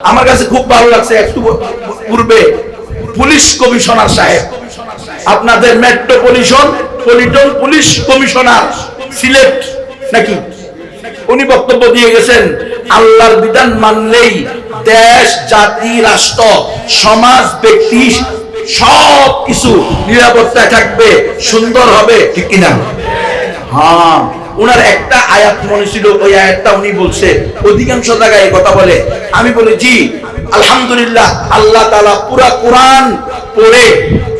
আমার কাছে খুব ভালো লাগছে একটু পূর্বে পুলিশ কমিশনার সাহেব। আপনাদের মেট্রোপলিটন, পলিটন পুলিশ কমিশনার, সিলেট নাকি? উনি বক্তব্য দিয়ে গেছেন, আল্লাহর বিধান মানলেই দেশ, জাতি, রাষ্ট্র, সমাজ, ব্যক্তি সব কিছু নিরাপত্তায় থাকবে, সুন্দর হবে, ঠিক কিনা? হ্যাঁ। ওনার একটা আয়াত মনে ছিল, ওই আয়াতটা উনি বলছে। অধিকাংশ জায়গায় কথা বলে। আমি বলি, জি, আলহামদুলিল্লাহ, আল্লাহ তাআলা পুরা কোরআন পড়ে।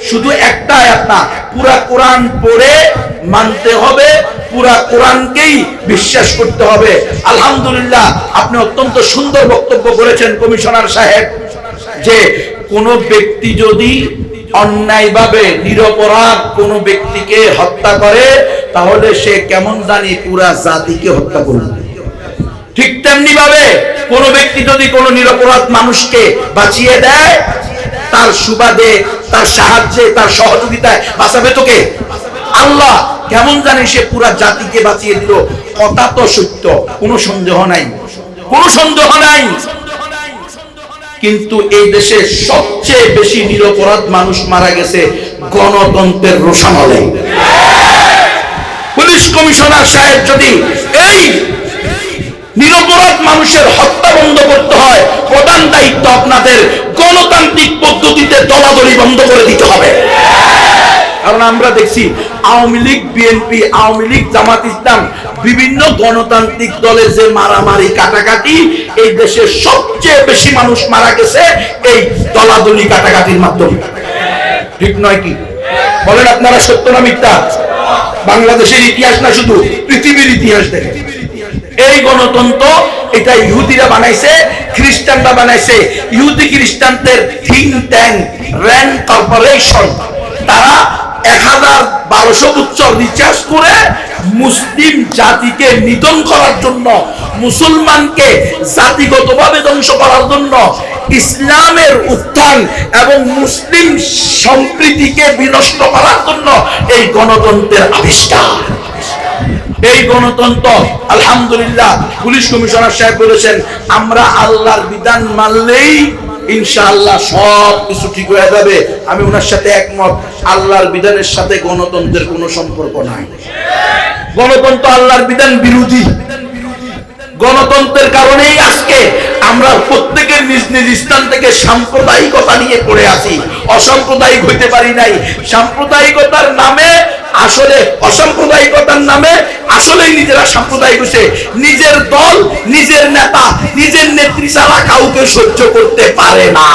শুধু একটা আয়াত না, পুরা কোরআন পড়ে মানতে হবে, পুরা কোরআনকেই বিশ্বাস করতে হবে। আলহামদুলিল্লাহ, আপনি অত্যন্ত সুন্দর বক্তব্য করেছেন, কমিশনার সাহেব, যে কোন ব্যক্তি যদি অন্যায়ভাবে, নিরপরাধ কোন ব্যক্তিকে হত্যা করে তাহলে সে কেমন জানি পুরা জাতিকে হত্যা করবে। ঠিক তেমনি ভাবে কোন ব্যক্তি যদি কোন নিরপরাধ মানুষকে বাঁচিয়ে দেয়, তার সুবাদে, তার সাহায্যে, তার সহযোগিতায় বাঁচাবে তোকে। আল্লাহ কেমন জানি সে পুরা জাতিকে বাঁচিয়ে দিল। কথা তো সত্য, কোনো সন্দেহ নাই। কোনো সন্দেহ নাই। কিন্তু এই দেশে সবচেয়ে বেশি নিরপরাধ মানুষ মারা গেছে গণতন্ত্রের রোষানলে পুলিশ কমিশনার সাহেব যদি এই নিরপরাধ মানুষের হত্যা বন্ধ করতে হয়, প্রধান দায়িত্ব আপনাদের গণতান্ত্রিক পদ্ধতিতে দলাদলি বন্ধ করে দিতে হবে। কারণ আমরা দেখছি আওয়ামী লীগ, বিএনপি, আওয়ামী লীগ, জামাত ইসলাম বিভিন্ন গণতান্ত্রিক দলের যে মারামারি কাটাকাটি, এই দেশের সবচেয়ে বেশি মানুষ মারা গেছে এই দলাদলি কাটাকাটির মাধ্যমে। ঠিক নয় কি? বলেন আপনারা সত্য না মিথ্যা? বাংলাদেশের ইতিহাস না, শুধু পৃথিবীর ইতিহাস দেখে। এই গণতন্ত্র, এটা ইহুদিরা বানাইছে, খ্রিস্টানরা বানাইছে। ইহুদি খ্রিস্টানদের থিঙ্ক ট্যাঙ্ক, র্যান কর্পোরেশন, তারা এক হাজার বারোশো উচ্চ রিচার্জ করে মুসলিম জাতিকে নিধন করার জন্য, মুসলমানকে জাতিগতভাবে ধ্বংস করার জন্য ইসলামের উত্থান এবং মুসলিম সম্প্রীতিকে বিনষ্ট করার জন্য এই গণতন্ত্রের আবিষ্কার। এই গণতন্ত্র, আলহামদুলিল্লাহ, পুলিশ কমিশনার সাহেব বলেছেন, আমরা আল্লাহর বিধান মানলেই ইনশাআল্লাহ সব কিছু ঠিক হয়ে যাবে। আমি ওনার সাথে একমত, আল্লাহর বিধানের সাথে গণতন্ত্রের কোনো সম্পর্ক নাই। গণতন্ত্র আল্লাহর বিধান বিরোধী। গণতন্ত্রের কারণেই আজকে আমরা প্রত্যেকের নিজ নিজ স্থান থেকে সাম্প্রদায়িকতা নিয়ে পড়ে আছি। অসাম্প্রদায়িক হইতে পারি নাই। সাম্প্রদায়িকতার নামে আসলে অসাম্প্রদায়িকতার নামে আসলেই নিজেরা সাম্প্রদায়িক হয়েছে নিজের দল, নিজের নেতা, নিজের নেত্রী ছাড়া কাউকে সহ্য করতে পারে না।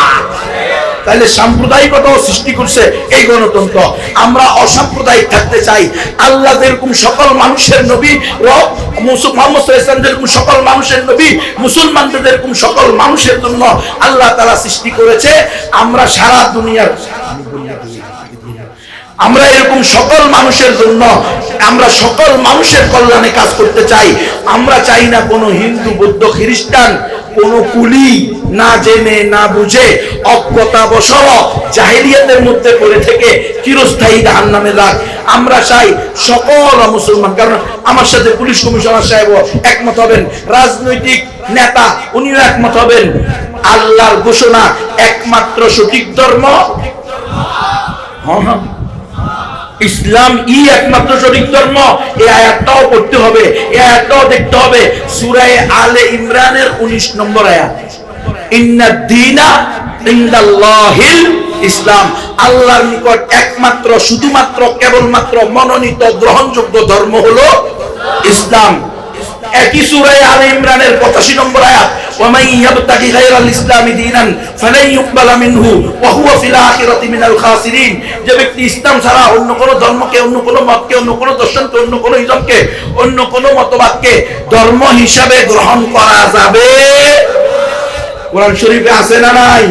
তাহলে সাম্প্রদায়িকতাও সৃষ্টি করছে এই গণতন্ত্র। আমরা অসাম্প্রদায়িক থাকতে চাই। আল্লাহ যেরকম সকল মানুষের নবী সাল্লাল্লাহু যেরকম সকল মানুষের নবী, মুসলমানদের যেরকম সকল মানুষের জন্য আল্লাহ তারা সৃষ্টি করেছে, আমরা সারা দুনিয়ার আমরা এরকম সকল মানুষের জন্য আমরা সকল মানুষের কল্যাণে কাজ করতে চাই। আমরা চাই না কোনো হিন্দু, বৌদ্ধ, খ্রিস্টান, কোনো কুলি না জেনে, না বুঝে, অজ্ঞতাবশত জাহিলিয়াতের মধ্যে পড়ে থেকে চিরস্থায়ী জাহান নামে লাগ। আমরা চাই সকল মুসলমান, কারণ আমার সাথে পুলিশ কমিশনার সাহেব একমত হবেন, রাজনৈতিক নেতা উনিও একমত হবেন। আল্লাহর ঘোষণা একমাত্র সঠিক ধর্ম। হ্যাঁ হ্যাঁ। ইসলাম ই একমাত্র সঠিক ধর্ম। এই আয়াতটাও পড়তে হবে, এই আয়াতটাও দেখতে হবে। সূরায়ে আলে ইমরানের 19 নম্বর আয়াত। ইসলাম। আল্লাহর নিকট একমাত্র, শুধুমাত্র, কেবলমাত্র মনোনীত, গ্রহণযোগ্য ধর্ম হলো ইসলাম। একই সূরায়ে আলে ইমরানের 85 নম্বর আয়াত। ওয়ামান يبتغي غير الاسلام دينا فلن يقبل منه, وهو في الاخره من الخاسرين. যে ব্যক্তি ইসলাম ছাড়া অন্য কোন ধর্মকে, অন্য কোন মতকে, অন্য কোন দর্শনকে, অন্য কোন ইজমকে অন্য কোন মতবাদকে ধর্ম হিসাবে গ্রহণ করা যাবে। কোরআন শরীফে আছে না নাই?